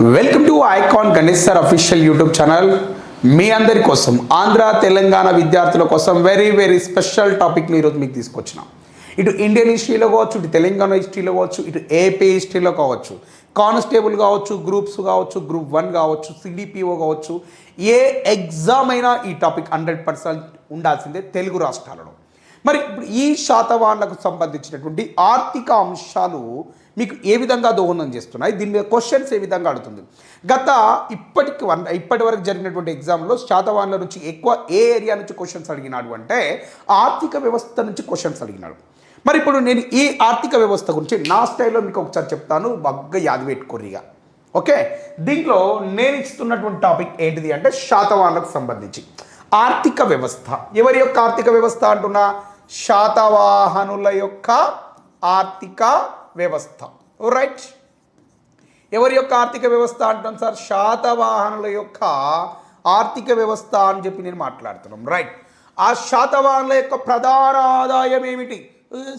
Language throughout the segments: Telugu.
Welcome to icon Ganesh sir official YouTube channel. మీ అందరి కోసం ఆంధ్ర తెలంగాణ విద్యార్థుల కోసం వెరీ వెరీ స్పెషల్ టాపిక్ని ఈరోజు మీకు తీసుకొచ్చినాం. ఇటు ఇండియన్ హిస్టరీలో కావచ్చు ఇటు తెలంగాణ హిస్టరీలో కావచ్చు ఇటు ఏపీ హిస్టరీలో కావచ్చు కానిస్టేబుల్ కావచ్చు గ్రూప్స్ కావచ్చు గ్రూప్ వన్ కావచ్చు సిడిపిఓ కావచ్చు ఏ ఎగ్జామ్ అయినా ఈ టాపిక్ హండ్రెడ్ పర్సెంట్ ఉండాల్సిందే తెలుగు రాష్ట్రాలలో. మరి ఇప్పుడు ఈ శాతవాన్లకు సంబంధించినటువంటి ఆర్థిక అంశాలు మీకు ఏ విధంగా దోహదం చేస్తున్నాయి? దీని మీద క్వశ్చన్స్ ఏ విధంగా అడుగుతుంది? గత ఇప్పటికి వన్ ఇప్పటి వరకు జరిగినటువంటి ఎగ్జామ్లో శాతవాన్ల నుంచి ఎక్కువ ఏ ఏరియా నుంచి క్వశ్చన్స్ అడిగినాడు అంటే ఆర్థిక వ్యవస్థ నుంచి క్వశ్చన్స్ అడిగినాడు. మరి ఇప్పుడు నేను ఈ ఆర్థిక వ్యవస్థ గురించి నా స్టైల్లో మీకు ఒకసారి చెప్తాను బాగా యాది పెట్టుకోరిగా ఓకే? దీంట్లో నేను ఇస్తున్నటువంటి టాపిక్ ఏంటిది అంటే శాతవాన్లకు సంబంధించి. ఆర్థిక వ్యవస్థ. ఎవరి యొక్క ఆర్థిక వ్యవస్థ అంటున్నా? శాతవాహనుల యొక్క ఆర్థిక వ్యవస్థ. రైట్ ఎవరి యొక్క ఆర్థిక వ్యవస్థ అంటాం సార్? శాతవాహనుల యొక్క ఆర్థిక వ్యవస్థ అని చెప్పి నేను మాట్లాడుతున్నాం. రైట్ ఆ శాతవాహనుల యొక్క ప్రధాన ఆదాయం ఏమిటి?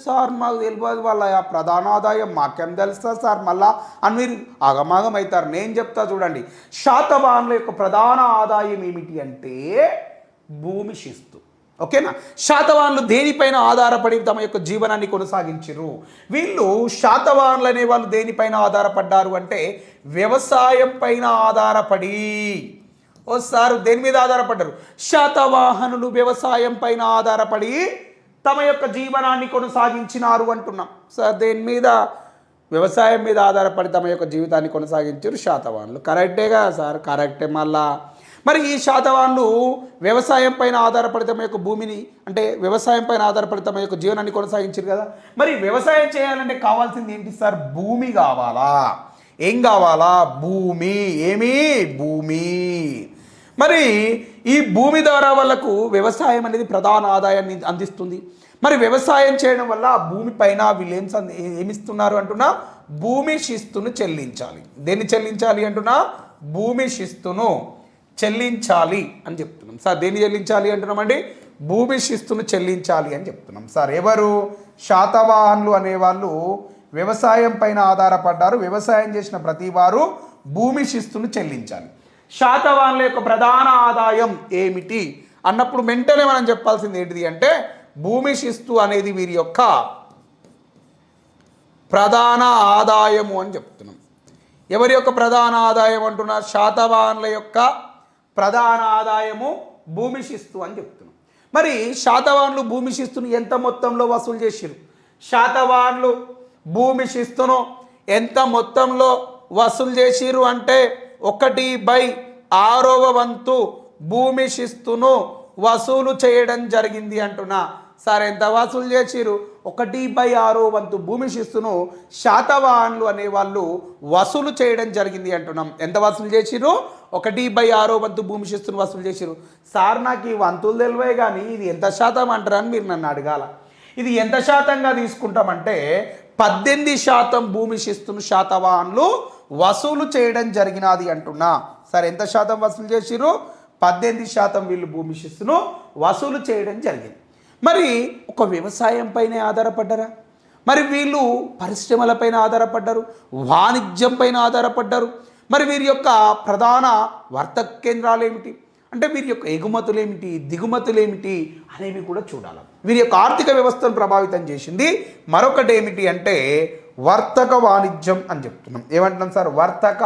సార్ మాకు తెలియదు వాళ్ళ ఆ ప్రధాన ఆదాయం. మాకేం తెలుస్తా సార్? మళ్ళా అని మీరు ఆగమాగం అవుతారు. నేను చెప్తా చూడండి. శాతవాహనుల యొక్క ప్రధాన ఆదాయం ఏమిటి అంటే భూమి శిస్తు. ఓకేనా? శాతవాన్లు దేనిపైన ఆధారపడి తమ యొక్క జీవనాన్ని కొనసాగించరు వీళ్ళు శాతవాన్లు అనే వాళ్ళు దేనిపైన ఆధారపడ్డారు అంటే వ్యవసాయం పైన ఆధారపడి. ఓ సార్ దేని మీద ఆధారపడ్డారు? శాతవాహనులు వ్యవసాయం పైన ఆధారపడి తమ యొక్క జీవనాన్ని కొనసాగించినారు అంటున్నాం. సార్ దేని మీద? వ్యవసాయం మీద ఆధారపడి తమ యొక్క జీవితాన్ని కొనసాగించారు శాతవాన్లు కరెక్టేగా సార్ కరెక్టే మళ్ళా. మరి ఈ శాతవాన్లు వ్యవసాయం పైన ఆధారపడి తమ యొక్క భూమిని అంటే వ్యవసాయం పైన ఆధారపడి తమ యొక్క జీవనాన్ని కొనసాగించారు కదా. మరి వ్యవసాయం చేయాలంటే కావాల్సింది ఏంటి సార్? భూమి కావాలా? ఏం కావాలా? భూమి. ఏమి? భూమి. మరి ఈ భూమి ద్వారా వాళ్ళకు వ్యవసాయం అనేది ప్రధాన ఆదాయాన్ని అందిస్తుంది. మరి వ్యవసాయం చేయడం వల్ల ఆ భూమి పైన వీళ్ళు ఏం ఏమిస్తున్నారు అంటున్నా? భూమి శిస్తును చెల్లించాలి. దేన్ని చెల్లించాలి అంటున్నా? భూమి శిస్తును. చెల్లించాలి అని చెప్తున్నాం. సార్ దేన్ని చెల్లించాలి అంటున్నామండి? భూమి శిస్తును చెల్లించాలి అని చెప్తున్నాం. సార్ ఎవరు? శాతవాహనులు అనేవాళ్ళు వ్యవసాయం పైన ఆధారపడ్డారు. వ్యవసాయం చేసిన ప్రతి వారు భూమి శిస్తును చెల్లించాలి. శాతవాహనుల యొక్క ప్రధాన ఆదాయం ఏమిటి? అన్నప్పుడు వెంటనే మనం చెప్పాల్సింది ఏంటిది అంటే భూమి శిస్తు అనేది వీరి యొక్క ప్రధాన ఆదాయము అని చెప్తున్నాం. ఎవరి యొక్క ప్రధాన ఆదాయం అంటున్నా? శాతవాహనుల యొక్క ప్రధాన ఆదాయము భూమి శిస్తు అని చెప్తున్నాం. మరి శాతవాహనులు భూమి శిస్తును ఎంత మొత్తంలో వసూలు చేసిరు శాతవాన్లు భూమి శిస్తును ఎంత మొత్తంలో వసూలు చేసిరు అంటే ఒకటి బై ఆరవ వంతు భూమి శిస్తును వసూలు చేయడం జరిగింది అంటున్నా. సార్ ఎంత వసూలు చేసిరు ఒకటి బై ఆరో వంతు భూమి శిస్తును శాతవాహనులు అనేవాళ్ళు వసూలు చేయడం జరిగింది అంటున్నాం. ఎంత వసూలు చేసిరు? ఒకటి బై ఆరో వంతు భూమి శిస్తును వసూలు చేసిరు. సార్ నాకు ఈ వంతులు తెలివే కానీ ఇది ఎంత శాతం అంటారని మీరు నన్ను అడగాల. ఇది ఎంత శాతంగా తీసుకుంటామంటే పద్దెనిమిది శాతం భూమి శిస్తును శాతవాహనులు వసూలు చేయడం జరిగినది అంటున్నా. సార్ ఎంత శాతం వసూలు చేసిరు? పద్దెనిమిది శాతం వీళ్ళు భూమి శిస్తును వసూలు చేయడం జరిగింది. మరి ఒక వ్యవసాయం పైన ఆధారపడ్డారా? మరి వీళ్ళు పరిశ్రమలపైన ఆధారపడ్డారు వాణిజ్యం పైన ఆధారపడ్డారు. మరి వీరి యొక్క ప్రధాన వర్తక కేంద్రాలు ఏమిటి అంటే వీరి యొక్క ఎగుమతులు ఏమిటి దిగుమతులు ఏమిటి అనేవి కూడా చూడాలి. వీరి యొక్క ఆర్థిక వ్యవస్థను ప్రభావితం చేసింది మరొకటి ఏమిటి అంటే వర్తక వాణిజ్యం అని చెప్తున్నాం. ఏమంటున్నాం సార్? వర్తక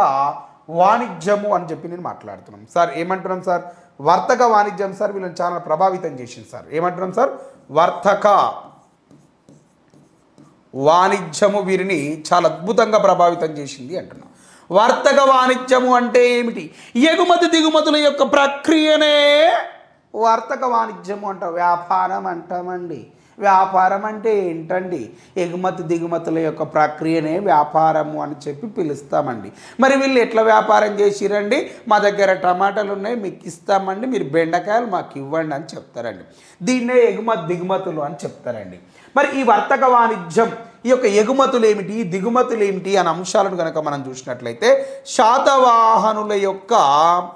వాణిజ్యము అని చెప్పి నేను మాట్లాడుతున్నాం. సార్ ఏమంటున్నాం సార్? వర్తక వాణిజ్యం సార్ వీళ్ళని చాలా ప్రభావితం చేసింది సార్. ఏమంటున్నాం సార్? వర్తక వాణిజ్యము వీరిని చాలా అద్భుతంగా ప్రభావితం చేసింది అంటున్నాం. వర్తక వాణిజ్యము అంటే ఏమిటి? ఎగుమతి దిగుమతుల యొక్క ప్రక్రియనే వర్తక వాణిజ్యము అంట వ్యాపారం అంటామండి. వ్యాపారం అంటే ఏంటండి? ఎగుమతి దిగుమతుల యొక్క ప్రక్రియనే వ్యాపారము అని చెప్పి పిలుస్తామండి. మరి వీళ్ళు ఎట్లా వ్యాపారం చేసిరండి? మా దగ్గర టమాటాలు ఉన్నాయి మీకు ఇస్తామండి. మీరు బెండకాయలు మాకు ఇవ్వండి అని చెప్తారండి. దీన్నే ఎగుమతి దిగుమతులు అని చెప్తారండి. మరి ఈ వర్తక వాణిజ్యం ఈ యొక్క ఎగుమతులు ఏమిటి? దిగుమతులు ఏమిటి? అనే అంశాలను కనుక మనం చూసినట్లయితే శాతవాహనుల యొక్క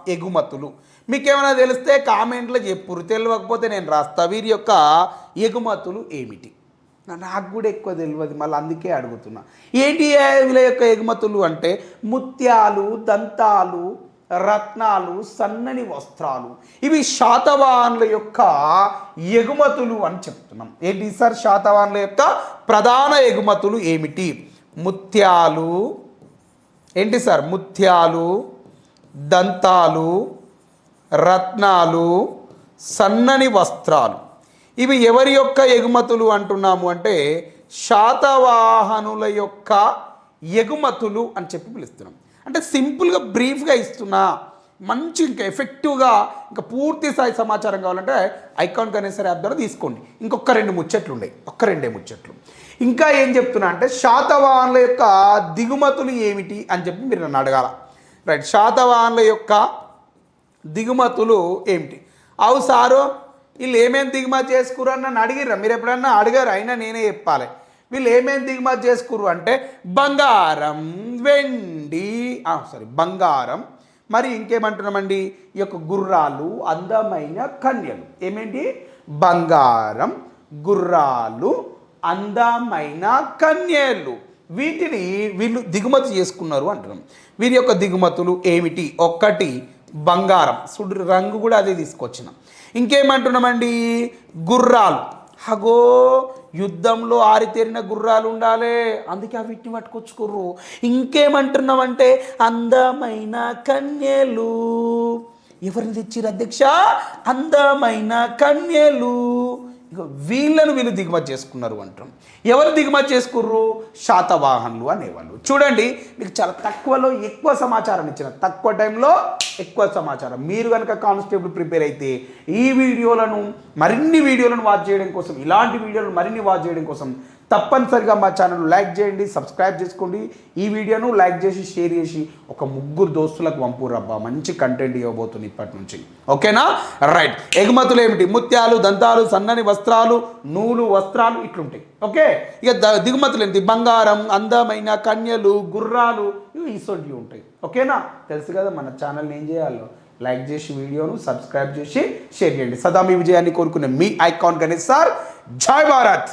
ఎగుమతులు. మీకేమైనా తెలిస్తే కామెంట్లో చెప్పురు తెలియకపోతే నేను రాస్తా. వీరి యొక్క ఎగుమతులు ఏమిటి? నాకు కూడా ఎక్కువ తెలియదు మళ్ళీ అందుకే అడుగుతున్నా. ఏంటి వీళ్ళ యొక్క ఎగుమతులు అంటే ముత్యాలు దంతాలు రత్నాలు సన్నని వస్త్రాలు. ఇవి శాతవాన్ల యొక్క ఎగుమతులు అని చెప్తున్నాం. ఏంటి సార్ శాతవాన్ల యొక్క ప్రధాన ఎగుమతులు ఏమిటి? ముత్యాలు. ఏంటి సార్? ముత్యాలు దంతాలు రత్నాలు సన్నని వస్త్రాలు. ఇవి ఎవరి యొక్క ఎగుమతులు అంటున్నాము అంటే శాతవాహనుల యొక్క ఎగుమతులు అని చెప్పి పిలుస్తున్నాం. అంటే సింపుల్గా బ్రీఫ్గా ఇస్తున్నా మంచి ఇంకా ఎఫెక్టివ్గా ఇంకా పూర్తి స్థాయి సమాచారం కావాలంటే ఐకాన్ కనేసరి యాప్ ద్వారా తీసుకోండి. ఇంకొక రెండు ముచ్చట్లు ఉన్నాయి. ఒక్క రెండే ముచ్చట్లు. ఇంకా ఏం చెప్తున్నా అంటే శాతవాహనుల యొక్క దిగుమతులు ఏమిటి అని చెప్పి మీరు నన్ను అడగాల. రైట్ శాతవాహనుల యొక్క దిగుమతులు ఏమిటి? అవు సారు వీళ్ళు ఏమేమి దిగుమతి చేసుకురు అని నన్ను అడిగిర్రా. మీరు ఎప్పుడన్నా అడిగారు? అయినా నేనే చెప్పాలి. వీళ్ళు ఏమేమి దిగుమతి చేసుకురు అంటే బంగారం వెండి సారీ బంగారం మరి ఇంకేమంటున్నామండి? ఈ యొక్క గుర్రాలు అందమైన కన్యలు. ఏమేంటి? బంగారం గుర్రాలు అందమైన కన్యలు. వీటిని వీళ్ళు దిగుమతి చేసుకున్నారు అంటున్నాం. వీరి యొక్క దిగుమతులు ఏమిటి? ఒక్కటి బంగారం. సుడు రంగు కూడా అదే తీసుకొచ్చిన. ఇంకేమంటున్నామండి? గుర్రాలు. హగో యుద్ధంలో ఆరితేరిన గుర్రాలు ఉండాలి. అందుకే ఆ వీటిని పట్టుకొచ్చుకుర్రు. ఇంకేమంటున్నామంటే? అందమైన కన్యలు. ఎవరిని తెచ్చిరు అధ్యక్ష? అందమైన కన్యలు. ఇక వీళ్ళను వీళ్ళు దిగుమతి చేసుకున్నారు అంటాం ఎవరు దిగుమతి చేసుకుర్రు? శాతవాహనులు అనేవాళ్ళు. చూడండి మీకు చాలా తక్కువలో ఎక్కువ సమాచారం ఇచ్చిన తక్కువ టైంలో ఎక్కువ సమాచారం. మీరు కనుక కానిస్టేబుల్ ప్రిపేర్ అయితే ఈ వీడియోలను మరిన్ని వీడియోలను వాచ్ చేయడం కోసం ఇలాంటి వీడియోలను మరిన్ని వాచ్ చేయడం కోసం తప్పనిసరిగా మా ఛానల్ లైక్ చేయండి సబ్స్క్రైబ్ చేసుకోండి. ఈ వీడియోను లైక్ చేసి షేర్ చేసి ఒక ముగ్గురు దోస్తులకు పంపురబ్బా మంచి కంటెంట్ ఇవ్వబోతుంది ఇప్పటి నుంచి. ఓకేనా? రైట్ ఎగుమతులు ఏమిటి? ముత్యాలు దంతాలు సన్నని వస్త్రాలు నూలు వస్త్రాలు ఇట్లుంటాయి. ఓకే? ఇక దిగుమతులు ఏంటి బంగారం అందమైన కన్యలు గుర్రాలు ఇవి ఇసొంటివి ఉంటాయి. ఓకేనా? తెలుసు కదా మన ఛానల్ని ఏం చేయాలో? లైక్ చేసి వీడియోను సబ్స్క్రైబ్ చేసి షేర్ చేయండి. సదా మీ విజయాన్ని కోరుకునే మీ ఐకాన్ గణేష్ సార్. జై భారత్!